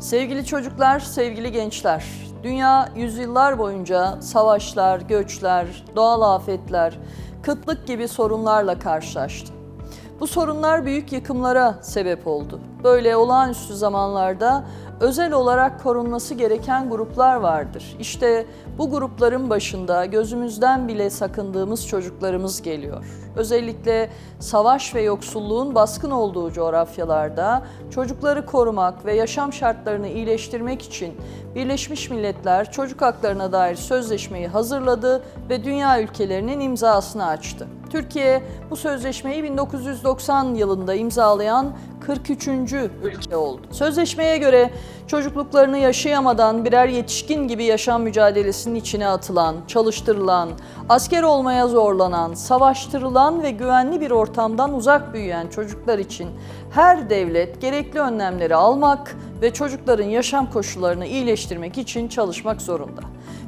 Sevgili çocuklar, sevgili gençler, dünya yüzyıllar boyunca savaşlar, göçler, doğal afetler, kıtlık gibi sorunlarla karşılaştı. Bu sorunlar büyük yıkımlara sebep oldu. Böyle olağanüstü zamanlarda özel olarak korunması gereken gruplar vardır. İşte bu grupların başında gözümüzden bile sakındığımız çocuklarımız geliyor. Özellikle savaş ve yoksulluğun baskın olduğu coğrafyalarda çocukları korumak ve yaşam şartlarını iyileştirmek için Birleşmiş Milletler Çocuk Haklarına dair sözleşmeyi hazırladı ve dünya ülkelerinin imzasını açtı. Türkiye bu sözleşmeyi 1990 yılında imzalayan 43. ülke oldu. Sözleşmeye göre çocukluklarını yaşayamadan birer yetişkin gibi yaşam mücadelesinin içine atılan, çalıştırılan, asker olmaya zorlanan, savaştırılan ve güvenli bir ortamdan uzak büyüyen çocuklar için her devlet gerekli önlemleri almak ve çocukların yaşam koşullarını iyileştirmek için çalışmak zorunda.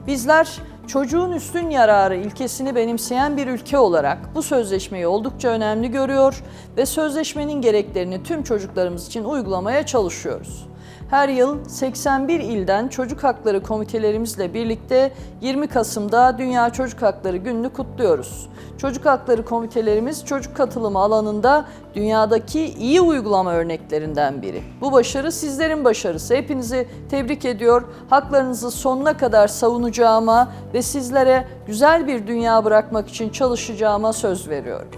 Bizler çocuğun üstün yararı ilkesini benimseyen bir ülke olarak bu sözleşmeyi oldukça önemli görüyor ve sözleşmenin gereklerini tüm çocuklarımız için uygulamaya çalışıyoruz. Her yıl 81 ilden çocuk hakları komitelerimizle birlikte 20 Kasım'da Dünya Çocuk Hakları Günü'nü kutluyoruz. Çocuk hakları komitelerimiz çocuk katılımı alanında dünyadaki iyi uygulama örneklerinden biri. Bu başarı sizlerin başarısı. Hepinizi tebrik ediyor. Haklarınızı sonuna kadar savunacağıma ve sizlere güzel bir dünya bırakmak için çalışacağıma söz veriyorum.